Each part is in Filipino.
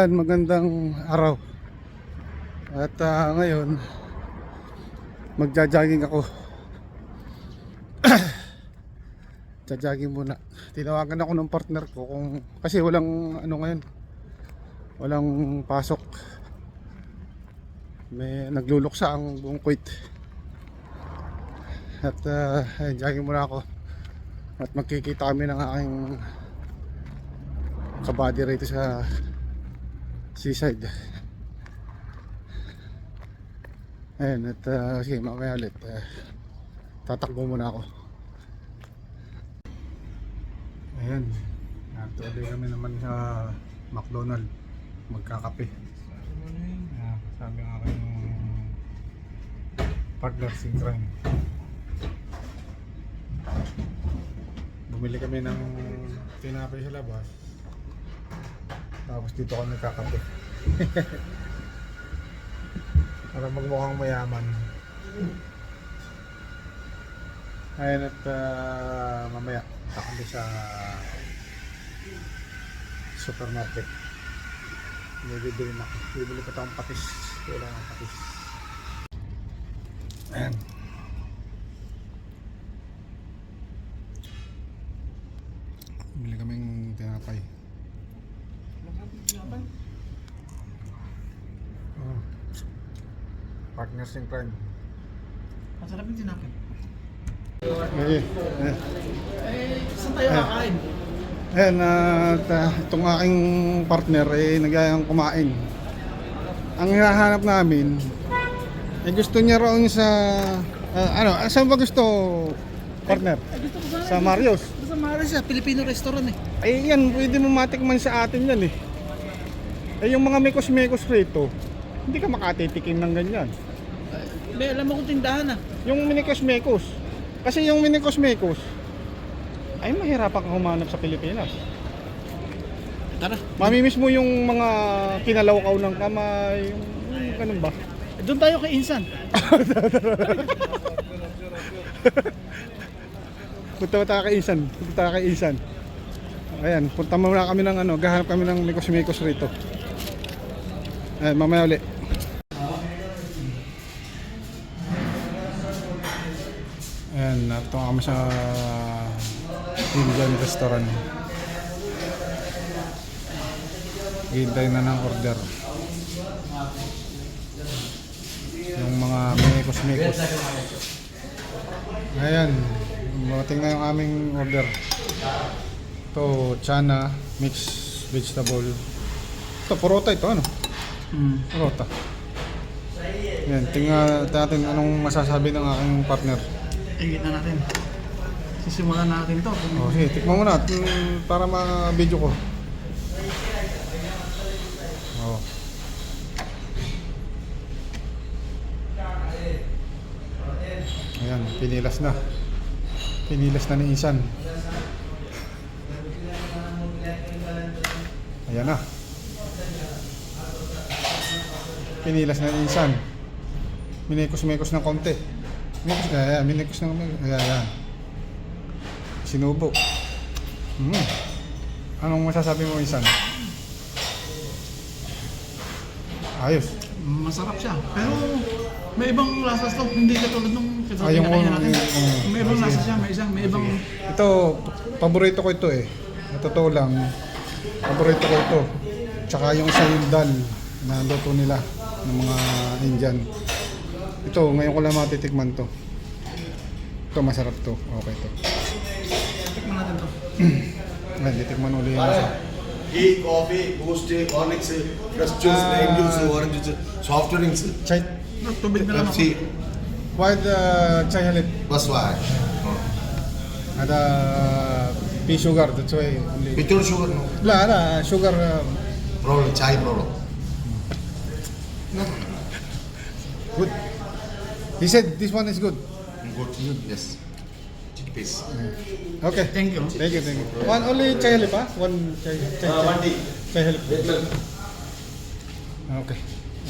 Ayan, magandang araw. At ah, ngayon, magja-jogging ako. Jajogging muna. Tinawagan ako ng partner ko kung kasi walang ano ngayon. Walang pasok. May nagluluksa ang buong Kuwait. At uh, ayun, jogging muna ako. At magkikita kami ng aking kabady rito sa seaside. Ayun, at uh, sige, mamaya ulit. Uh, tatakbo muna ako. Ayan, actually kami naman sa McDonald magkakape. Ayan, sabi ng aking partner in crime. Bumili kami ng tinapay sa labas. Tapos dito kami kakape. Para magmukhang mayaman. Ayun at ah, mamaya kakape sa supermarket. May bibili na ako. Bibili ko tayong patis. Kailangan ng patis. Ayan. Bili kaming tinapay. Partners in crime. Masarap yung tinapay. Eh, eh. Eh, saan tayo kakain? Ayan, at ah, itong aking partner eh nagyayang kumain. Ang hinahanap namin, eh gusto niya raw sa, ah, ano, ah, saan ba gusto partner? Eh, gusto ko sana. Sa Marios. Sa Marios ah, Filipino restaurant eh. Ay yan, pwede mo matikman sa atin yan eh. Eh yung mga mekos-mekos rito, hindi ka makatitikim ng ganyan. May alam akong tindahan ah. Yung minikos-mekos. Kasi yung minikos-mekos, ay mahirapan kang humanap sa Pilipinas. Tara. Mamimiss mo yung mga kinalawkaw ng kamay, yung, yung ganun ba? Eh, Doon tayo kay Insan. Punta tayo kay Isan? Punta tayo kay Isan. Ayan, punta muna kami ng ano, gahanap kami ng mikos-mikos rito. Ayan, mamaya uli. Ayan, narito kami sa Indian restaurant. Hintay na ng order. Yung mga mikos-mikos. Ayan, mating na yung aming order. Ito, chana, mixed vegetable. Ito, porota ito, ano? Hmm. Porota. Ayan, tingnan natin anong masasabi ng aking partner. Ingit na natin. Sisimulan natin to. O, sige, tikman mo na mm, para ma-video ko. O. Ayan, pinilas na. Pinilas na ni Isan. Ayan na. Pinilas na ni Isan. Minikos-mikos ng konti. Minikos, ayan, minikos ng, ayan, ayan. Sinubo. Mm. Anong masasabi mo, Isan? Ayos. Masarap siya. Pero may ibang lasa to. Hindi katulad nung Ah, yung kanya natin. May ibang sige. lasa siya. May isang, may ibang... Ito, paborito ko ito eh. Totoo lang, paborito ko ito. Tsaka yung sa yung dal na luto nila ng mga Indian. Ito, ngayon ko lang matitikman to. Ito, masarap to. Okay to. Tikman natin to. Ayan, titikman uli yung masarap. Tea, coffee, boost, horlicks, fresh juice, lime juice, orange juice, soft drinks, Chai, No, Tubig na lang ako. Pepsi, why the chai halit? bus why? Ada pea sugar, that's why only. Without sugar, no La, ada sugar. uh, problem, chai problem. good. He said this one is good. Good, yes. Chickpeas. Okay. Thank you. Thank you, thank you. One only chai halip, ha? One chai, chai, chai, tea. chai halip. Okay.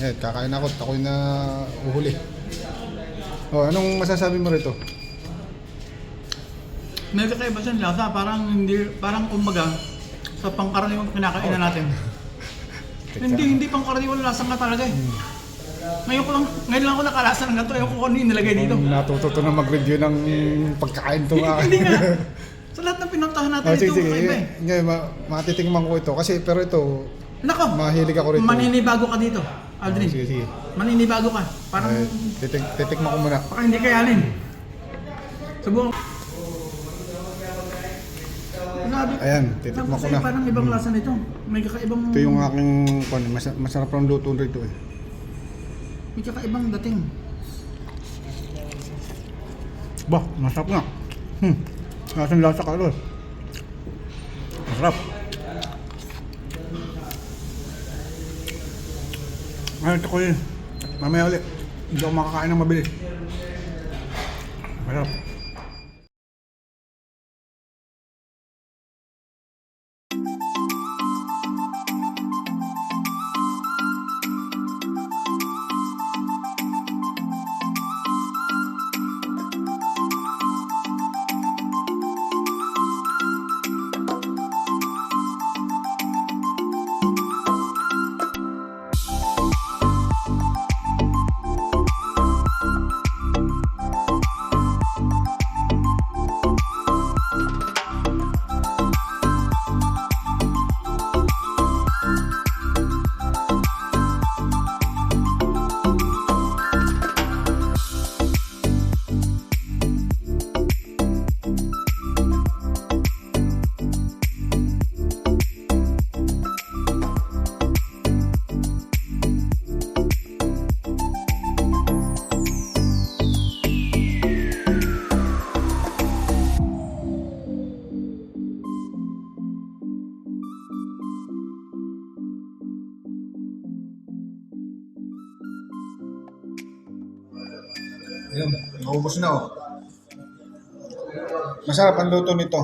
Eh, kakain ako. at Ako'y na uhuli. Oh, anong masasabi mo rito? May kakaiba siyang lasa. Parang hindi... Parang kumbaga sa pangkaraniwang kinakainan natin. Hindi, hindi pang karaniwan lasang ka talaga eh. Ngayon ko lang, ngayon lang ako nakalasa ng ganito. Ewan ko kung ano yung nilagay dito. Kung natuto to na mag-review ng pagkain to nga. Hindi nga. Sa lahat ng pinuntahan natin Oh, ito, sige, sige. kakaiba eh. Ngayon, ma matitikman ko ito. Kasi, pero ito, Nako, mahilig ako rito. maninibago ka dito, Oh, Aldrin. sige, sige. Maninibago ka. Parang Eh, titik titikman ko muna. baka hindi kayanin. Subukan. Grabe. Ayan, titikman ko na. parang ibang lasa nito. May kakaibang... Ito yung aking, kwan, mas, masarap ang luto rito eh. May kakaibang dating. Bah, masarap nga. Hmm. Nasaan lasa ka ron? Masarap. Ngayon, ito ko yun. Mamaya ulit. Hindi ako makakain ng mabilis. Masarap. Ayun, naubos na oh. Masarap ang luto nito.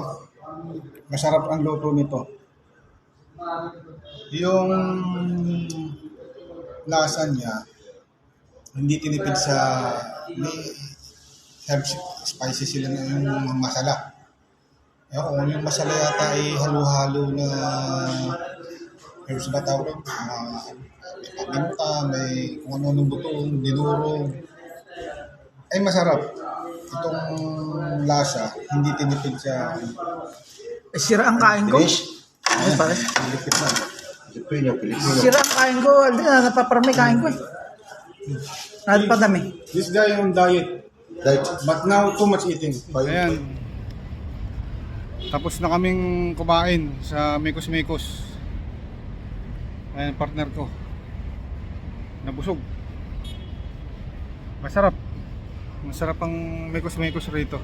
Masarap ang luto nito. Yung lasa niya, hindi tinipid sa may herbs, spices sila na yung masala. Ewan ko, yung masala yata ay halo-halo na herbs ba tawag? Mga may paminta, may kung ano-anong butong, dinurog, ay masarap. Itong lasa, hindi tinipid sa Eh, sira ang kain ko. Finish? Ay, pare. Pilipit na. Pilipino, Pilipino. Sira ang kain ko. Aldrin, na napaparami kain ko eh. Nagpadami. This guy on diet, Diet. but now too much eating. Ayan. Tapos na kaming kumain sa Mikos Mikos. Ayan, partner ko. Nabusog. Masarap. Masarap ang Mikos rito.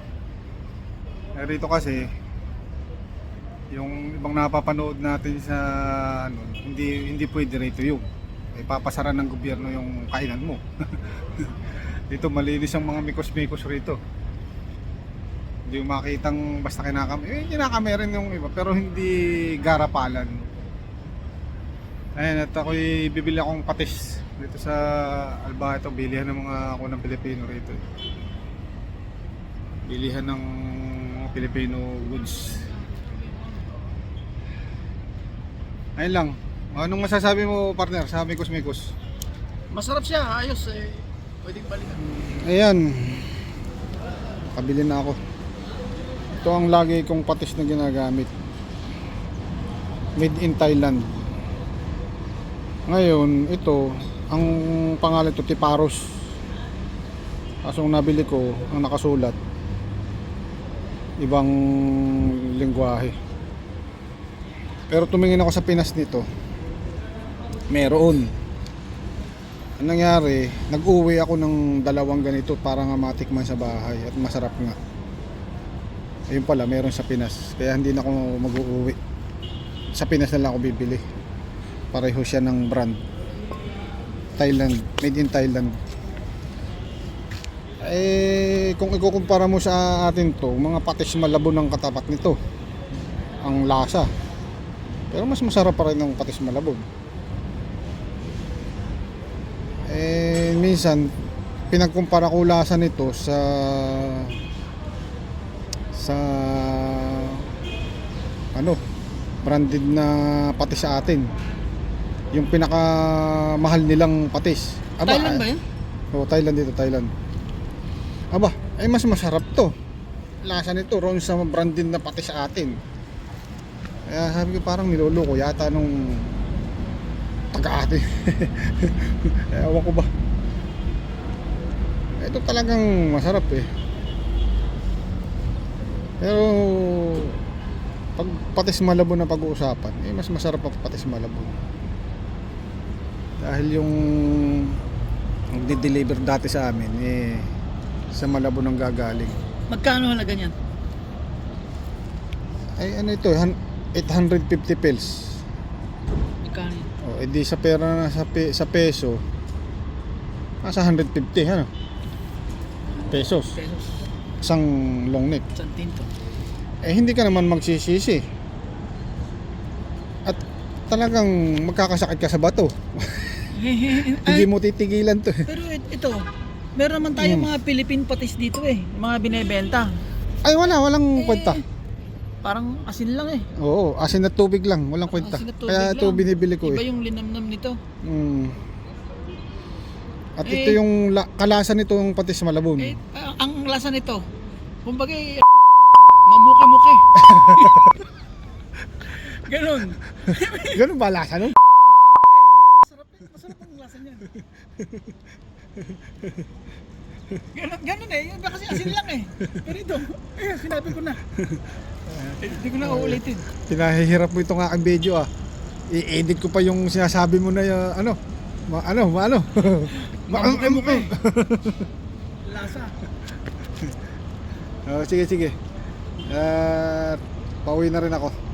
Eh, rito kasi, yung ibang napapanood natin sa ano, hindi hindi pwede rito yung ipapasara ng gobyerno yung kainan mo. dito malinis ang mga mikos-mikos rito. Hindi mo makitang basta kinakam. Eh, kinakame rin yung iba pero hindi garapalan. Ayan, at ako'y bibili akong patis dito sa Alba ito. Bilihan ng mga ako ng Pilipino rito. eh. Bilihan ng mga Filipino goods. Ayun lang. Anong masasabi mo partner sa Mikos Mikos? Masarap siya. Ayos eh. Pwedeng balikan. Ayan. Kabili na ako. Ito ang lagi kong patis na ginagamit. Made in Thailand. Ngayon, ito, ang pangalan ito, Tiparos. Kaso nabili ko, ang nakasulat, ibang lingwahe. Pero tumingin ako sa Pinas nito, meron. Ang nangyari, nag-uwi ako ng dalawang ganito para nga matikman sa bahay at masarap nga. Ayun pala, meron sa Pinas. Kaya hindi na ako mag-uuwi. Sa Pinas na lang ako bibili. Pareho siya ng brand. Thailand, made in Thailand. Eh, kung ikukumpara mo sa atin to, mga patis malabo ng katapat nito. Ang lasa. Pero mas masarap pa rin ng patis malabog. eh minsan pinagkumpara ko lasa nito sa sa ano branded na pati sa atin Yung pinakamahal nilang patis. Thailand ba ay- yun? Oo, Thailand dito, Thailand. Aba, ay mas masarap to. Lasa nito, ron sa brand din na pati sa atin. Kaya sabi ko parang niloloko yata nung taga-ate. Ewan ko ba. Ito talagang masarap eh. Pero pag patis malabon na pag-uusapan, eh mas masarap ang patis malabon. Dahil yung nagde-deliver dati sa amin eh sa Malabon ang gagaling. Magkano halaga niyan? Ay ano ito, han- 850 pils. Magkano yun? O edi sa pera na sa, pe- sa peso nasa 150 ano? Pesos. Pesos. Isang long neck. Isang tinto. Eh hindi ka naman magsisisi. At talagang magkakasakit ka sa bato. hindi mo titigilan to. eh. pero it- ito, meron naman tayong Hmm. mga Philippine patis dito eh. Mga binebenta. Ay wala, walang kwenta. Parang asin lang eh. Oo, asin at tubig lang, walang kwenta. Asin at tubig Kaya ito lang. binibili ko Iba eh. yung linamnam nito. Mm. At Eh, ito yung la- kalasa nito yung patis malabon. Eh, ah, ang lasa nito, kumbaga eh, mamuke-muke. Ganon. Ganun ba lasa nun? Masarap, eh. masarap ang lasa niyan. Ganon, ganon eh. Iba kasi asin lang eh. Pero ito, eh, sinabi ko na. Hindi ko na uulitin. Pinahihirap mo itong aking video ah. I-edit ko pa yung sinasabi mo na yung, ano, ma ano, ma ano. Ma- Mamuke-muke. Lasa. Oh, sige, sige. Uh, pauwi na rin ako.